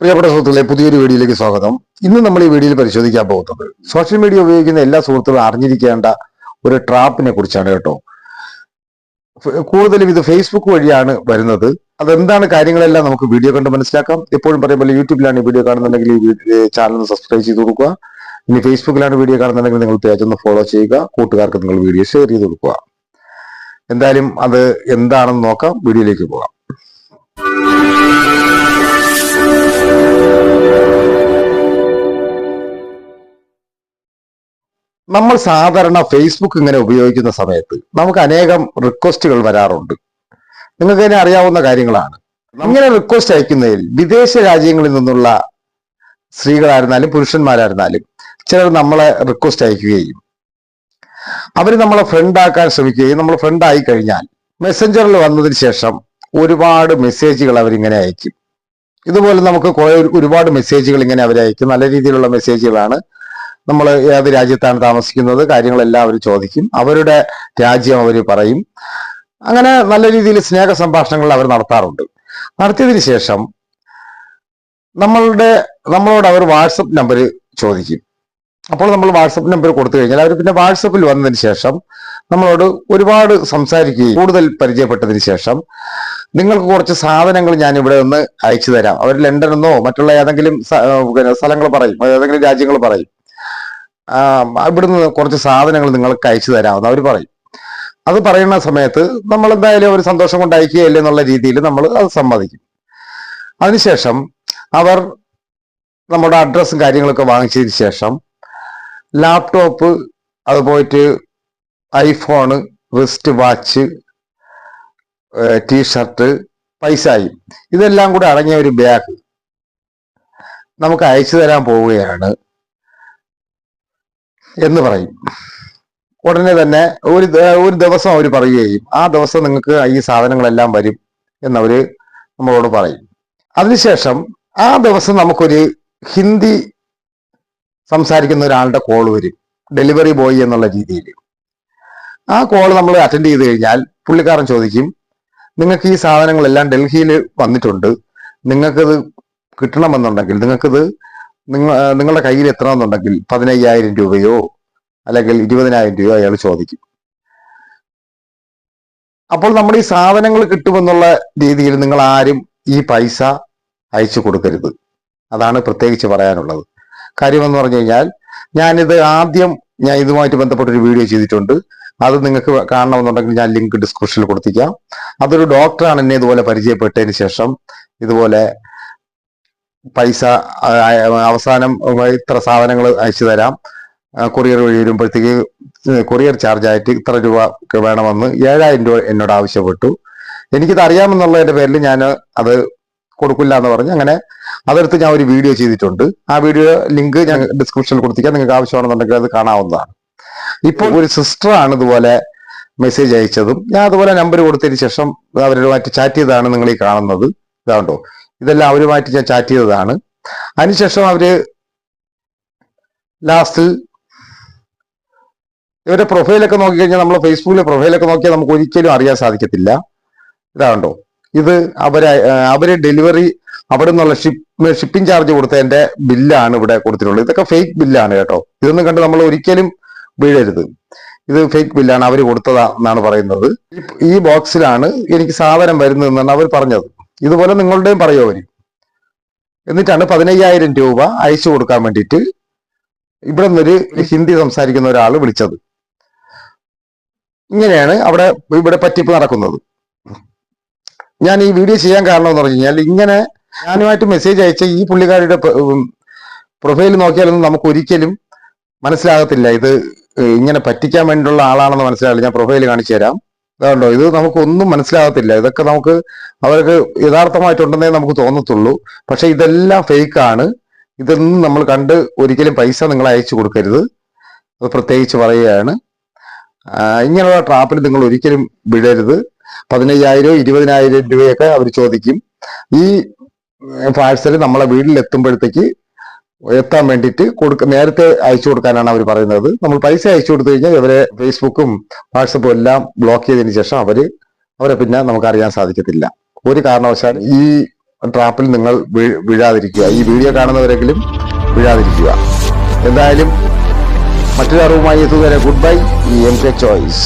പ്രിയപ്പെട്ട സുഹൃത്തുക്കളെ പുതിയൊരു വീഡിയോയിലേക്ക് സ്വാഗതം. ഇന്ന് നമ്മൾ ഈ വീഡിയോയിൽ പരിശോധിക്കാൻ പോകുന്നത് സോഷ്യൽ മീഡിയ ഉപയോഗിക്കുന്ന എല്ലാ സുഹൃത്തുക്കളും അറിഞ്ഞിരിക്കേണ്ട ഒരു ട്രാപ്പിനെ കുറിച്ചാണ് കേട്ടോ. കൂടുതലും ഇത് ഫേസ്ബുക്ക് വഴിയാണ് വരുന്നത്. അതെന്താണ് കാര്യങ്ങളെല്ലാം നമുക്ക് വീഡിയോ കണ്ട് മനസ്സിലാക്കാം. എപ്പോഴും പറയുമ്പോൾ യൂട്യൂബിലാണ് ഈ വീഡിയോ കാണുന്നുണ്ടെങ്കിൽ ഈ ചാനൽ സബ്സ്ക്രൈബ് ചെയ്ത് കൊടുക്കുക. ഇനി ഫേസ്ബുക്കിലാണ് വീഡിയോ കാണുന്നുണ്ടെങ്കിൽ നിങ്ങൾ പേജ് ഒന്ന് ഫോളോ ചെയ്യുക. കൂട്ടുകാർക്ക് നിങ്ങൾ വീഡിയോ ഷെയർ ചെയ്ത് കൊടുക്കുക. എന്തായാലും അത് എന്താണെന്ന് നോക്കാം. വീഡിയോയിലേക്ക് പോകാം. നമ്മൾ സാധാരണ ഫേസ്ബുക്ക് ഇങ്ങനെ ഉപയോഗിക്കുന്ന സമയത്ത് നമുക്ക് അനേകം റിക്വസ്റ്റുകൾ വരാറുണ്ട്. നിങ്ങൾക്ക് തന്നെ അറിയാവുന്ന കാര്യങ്ങളാണ്. ഇങ്ങനെ റിക്വസ്റ്റ് അയക്കുന്നതിൽ വിദേശ രാജ്യങ്ങളിൽ നിന്നുള്ള സ്ത്രീകളായിരുന്നാലും പുരുഷന്മാരായിരുന്നാലും ചിലർ നമ്മളെ റിക്വസ്റ്റ് അയക്കുകയും അവർ നമ്മളെ ഫ്രണ്ട് ആക്കാൻ ശ്രമിക്കുകയും നമ്മൾ ഫ്രണ്ട് ആയി കഴിഞ്ഞാൽ മെസ്സഞ്ചറിൽ വന്നതിന് ശേഷം ഒരുപാട് മെസ്സേജുകൾ അവരിങ്ങനെ അയക്കും. ഇതുപോലെ നമുക്ക് കുറെ ഒരുപാട് മെസ്സേജുകൾ ഇങ്ങനെ അവർ അയക്കും. നല്ല രീതിയിലുള്ള മെസ്സേജുകളാണ് നമ്മൾ ഏത് രാജ്യത്താണ് താമസിക്കുന്നത് കാര്യങ്ങളെല്ലാം അവർ ചോദിക്കും. അവരുടെ രാജ്യം അവർ പറയും. അങ്ങനെ നല്ല രീതിയിൽ സ്നേഹ സംഭാഷണങ്ങൾ അവർ നടത്താറുണ്ട്. നടത്തിയതിന് ശേഷം നമ്മളുടെ നമ്മളോട് അവർ വാട്സപ്പ് നമ്പർ ചോദിക്കും. അപ്പോൾ നമ്മൾ വാട്സപ്പ് നമ്പർ കൊടുത്തു കഴിഞ്ഞാൽ അവർ പിന്നെ വാട്സപ്പിൽ വന്നതിന് ശേഷം നമ്മളോട് ഒരുപാട് സംസാരിക്കുകയും കൂടുതൽ പരിചയപ്പെട്ടതിന് ശേഷം നിങ്ങൾക്ക് കുറച്ച് സാധനങ്ങൾ ഞാൻ ഇവിടെ നിന്ന് അയച്ചു തരാം. അവർ ലണ്ടനെന്നോ മറ്റുള്ള ഏതെങ്കിലും സ്ഥലങ്ങൾ പറയും. ഏതെങ്കിലും രാജ്യങ്ങൾ പറയും. ഇവിടുന്ന് കുറച്ച് സാധനങ്ങൾ നിങ്ങൾക്ക് അയച്ചു തരാമെന്ന് അവർ പറയും. അത് പറയുന്ന സമയത്ത് നമ്മൾ എന്തായാലും ഒരു സന്തോഷം കൊണ്ട് അയക്കുകയല്ലേ എന്നുള്ള രീതിയിൽ നമ്മൾ അത് സമ്മതിക്കും. അതിനുശേഷം അവർ നമ്മുടെ അഡ്രസ്സും കാര്യങ്ങളൊക്കെ വാങ്ങിച്ചതിന് ശേഷം ലാപ്ടോപ്പ് അത് പോയിട്ട് ഐഫോണ് റിസ്റ്റ് വാച്ച് ടീഷർട്ട് പൈസയും ഇതെല്ലാം കൂടെ അടങ്ങിയ ഒരു ബാഗ് നമുക്ക് അയച്ചു തരാൻ പോവുകയാണ്. എന്ന് പറയും. ഉടനെ തന്നെ ഒരു ഒരു ദിവസം അവർ പറയുകയും ആ ദിവസം നിങ്ങൾക്ക് ഈ സാധനങ്ങളെല്ലാം വരും എന്നവര് നമ്മളോട് പറയും. അതിനുശേഷം ആ ദിവസം നമുക്കൊരു ഹിന്ദി സംസാരിക്കുന്ന ഒരാളുടെ കോൾ വരും. ഡെലിവറി ബോയ് എന്നുള്ള രീതിയിൽ ആ കോൾ നമ്മൾ അറ്റൻഡ് ചെയ്ത് കഴിഞ്ഞാൽ പുള്ളിക്കാരൻ ചോദിക്കും നിങ്ങൾക്ക് ഈ സാധനങ്ങളെല്ലാം ഡൽഹിയിൽ വന്നിട്ടുണ്ട്. നിങ്ങൾക്കത് കിട്ടണമെന്നുണ്ടെങ്കിൽ നിങ്ങൾക്കത് നിങ്ങ നിങ്ങളുടെ കയ്യിൽ എത്തണമെന്നുണ്ടെങ്കിൽ പതിനയ്യായിരം രൂപയോ അല്ലെങ്കിൽ ഇരുപതിനായിരം രൂപയോ അയാൾ ചോദിക്കും. അപ്പോൾ നമ്മൾ ഈ സാധനങ്ങൾ കിട്ടുമെന്നുള്ള രീതിയിൽ നിങ്ങൾ ആരും ഈ പൈസ അയച്ചു കൊടുക്കരുത്. അതാണ് പ്രത്യേകിച്ച് പറയാനുള്ളത്. കാര്യമെന്ന് പറഞ്ഞു കഴിഞ്ഞാൽ ഞാനിത് ആദ്യം ഞാൻ ഇതുമായിട്ട് ബന്ധപ്പെട്ടൊരു വീഡിയോ ചെയ്തിട്ടുണ്ട്. അത് നിങ്ങൾക്ക് കാണണമെന്നുണ്ടെങ്കിൽ ഞാൻ ലിങ്ക് ഡിസ്ക്രിപ്ഷനിൽ കൊടുത്തിക്കാം. അതൊരു ഡോക്ടറാണ് എന്നെ ഇതുപോലെ പരിചയപ്പെട്ടതിന് ശേഷം ഇതുപോലെ പൈസ അവസാനം ഇത്ര സാധനങ്ങൾ അയച്ചു തരാം. കൊറിയർ വഴി വരുമ്പോഴത്തേക്ക് കൊറിയർ ചാർജ് ആയിട്ട് ഇത്ര രൂപ വേണമെന്ന് ഏഴായിരം രൂപ എന്നോട് ആവശ്യപ്പെട്ടു. എനിക്കിത് അറിയാമെന്നുള്ളതിന്റെ പേരിൽ ഞാൻ അത് കൊടുക്കില്ല എന്ന് പറഞ്ഞ് അങ്ങനെ അതെടുത്ത് ഞാൻ ഒരു വീഡിയോ ചെയ്തിട്ടുണ്ട്. ആ വീഡിയോ ലിങ്ക് ഞാൻ ഡിസ്ക്രിപ്ഷനിൽ കൊടുത്തിരിക്കാം. നിങ്ങൾക്ക് ആവശ്യമാണെന്നുണ്ടെങ്കിൽ അത് കാണാവുന്നതാണ്. ഇപ്പോൾ ഒരു സിസ്റ്ററാണ് ഇതുപോലെ മെസ്സേജ് അയച്ചതും. ഞാൻ അതുപോലെ നമ്പർ കൊടുത്തതിന് ശേഷം അവരുമായിട്ട് ചാറ്റ് ചെയ്തതാണ് നിങ്ങൾ ഈ കാണുന്നത്. ഇതാണ്ടോ ഇതെല്ലാം അവരുമായിട്ട് ഞാൻ ചാറ്റ് ചെയ്തതാണ്. അതിനുശേഷം അവർ ലാസ്റ്റിൽ ഇവരുടെ പ്രൊഫൈലൊക്കെ നോക്കിക്കഴിഞ്ഞാൽ നമ്മൾ ഫേസ്ബുക്കിലെ പ്രൊഫൈലൊക്കെ നോക്കിയാൽ നമുക്ക് ഒരിക്കലും അറിയാൻ സാധിക്കത്തില്ല. ഇതാണ്ടോ ഇത് അവരെ അവർ ഡെലിവറി അവിടെ നിന്നുള്ള ഷിപ്പ് ഷിപ്പിംഗ് ചാർജ് കൊടുത്തതിന്റെ ബില്ലാണ് ഇവിടെ കൊടുത്തിട്ടുള്ളത്. ഇതൊക്കെ ഫേക്ക് ബില്ലാണ് കേട്ടോ. ഇതൊന്നും കണ്ട് നമ്മൾ ഒരിക്കലും വീഴരുത്. ഇത് ഫേക്ക് ബില്ലാണ് അവർ കൊടുത്തതാണെന്നാണ് പറയുന്നത്. ഈ ബോക്സിലാണ് എനിക്ക് സാധനം വരുന്നതെന്നാണ് അവർ പറഞ്ഞത്. ഇതുപോലെ നിങ്ങളുടെയും പറയോ അവർ? എന്നിട്ടാണ് പതിനയ്യായിരം രൂപ അയച്ചു കൊടുക്കാൻ വേണ്ടിയിട്ട് ഇവിടെ നിന്നൊരു ഹിന്ദി സംസാരിക്കുന്ന ഒരാൾ വിളിച്ചത്. ഇങ്ങനെയാണ് അവിടെ ഇവിടെ പറ്റിപ്പ് നടക്കുന്നത്. ഞാൻ ഈ വീഡിയോ ചെയ്യാൻ കാരണം എന്ന് പറഞ്ഞു കഴിഞ്ഞാൽ ഇങ്ങനെ ഞാനുമായിട്ട് മെസ്സേജ് അയച്ച ഈ പുള്ളിക്കാരുടെ പ്രൊഫൈൽ നോക്കിയാലൊന്നും നമുക്ക് ഒരിക്കലും മനസ്സിലാകത്തില്ല. ഇത് ഇങ്ങനെ പറ്റിക്കാൻ വേണ്ടിയുള്ള ആളാണെന്ന് മനസ്സിലാകില്ല ഞാൻ പ്രൊഫൈൽ കാണിച്ചു തരാം. അതുകൊണ്ടോ ഇത് നമുക്കൊന്നും മനസ്സിലാകത്തില്ല. ഇതൊക്കെ നമുക്ക് അവർക്ക് യഥാർത്ഥമായിട്ടുണ്ടെന്നേ നമുക്ക് തോന്നത്തുള്ളൂ. പക്ഷെ ഇതെല്ലാം ഫേക്കാണ്. ഇതൊന്നും നമ്മൾ കണ്ട് ഒരിക്കലും പൈസ നിങ്ങൾ അയച്ചു കൊടുക്കരുത്. അത് പ്രത്യേകിച്ച് പറയുകയാണ്. ഇങ്ങനെയുള്ള ട്രാപ്പിൽ നിങ്ങൾ ഒരിക്കലും വിടരുത്. പതിനയ്യായിരം ഇരുപതിനായിരം രൂപയൊക്കെ അവർ ചോദിക്കും. ഈ പാഴ്സൽ നമ്മളെ വീട്ടിൽ എത്തുമ്പോഴത്തേക്ക് എത്താൻ വേണ്ടിയിട്ട് കൊടുക്ക നേരത്തെ അയച്ചു കൊടുക്കാനാണ് അവർ പറയുന്നത്. നമ്മൾ പൈസ അയച്ചു കൊടുത്തു കഴിഞ്ഞാൽ ഇവരെ ഫേസ്ബുക്കും വാട്സപ്പും എല്ലാം ബ്ലോക്ക് ചെയ്തതിന് ശേഷം അവർ അവരെ പിന്നെ നമുക്ക് അറിയാൻ സാധിക്കത്തില്ല. ഒരു കാരണവശാൽ ഈ ട്രാപ്പിൽ നിങ്ങൾ വീഴാതിരിക്കുക. ഈ വീഡിയോ കാണുന്നവരെങ്കിലും വീഴാതിരിക്കുക. എന്തായാലും മറ്റൊരു അറിവുമായി എത്തുവരെ good bye. M K choice.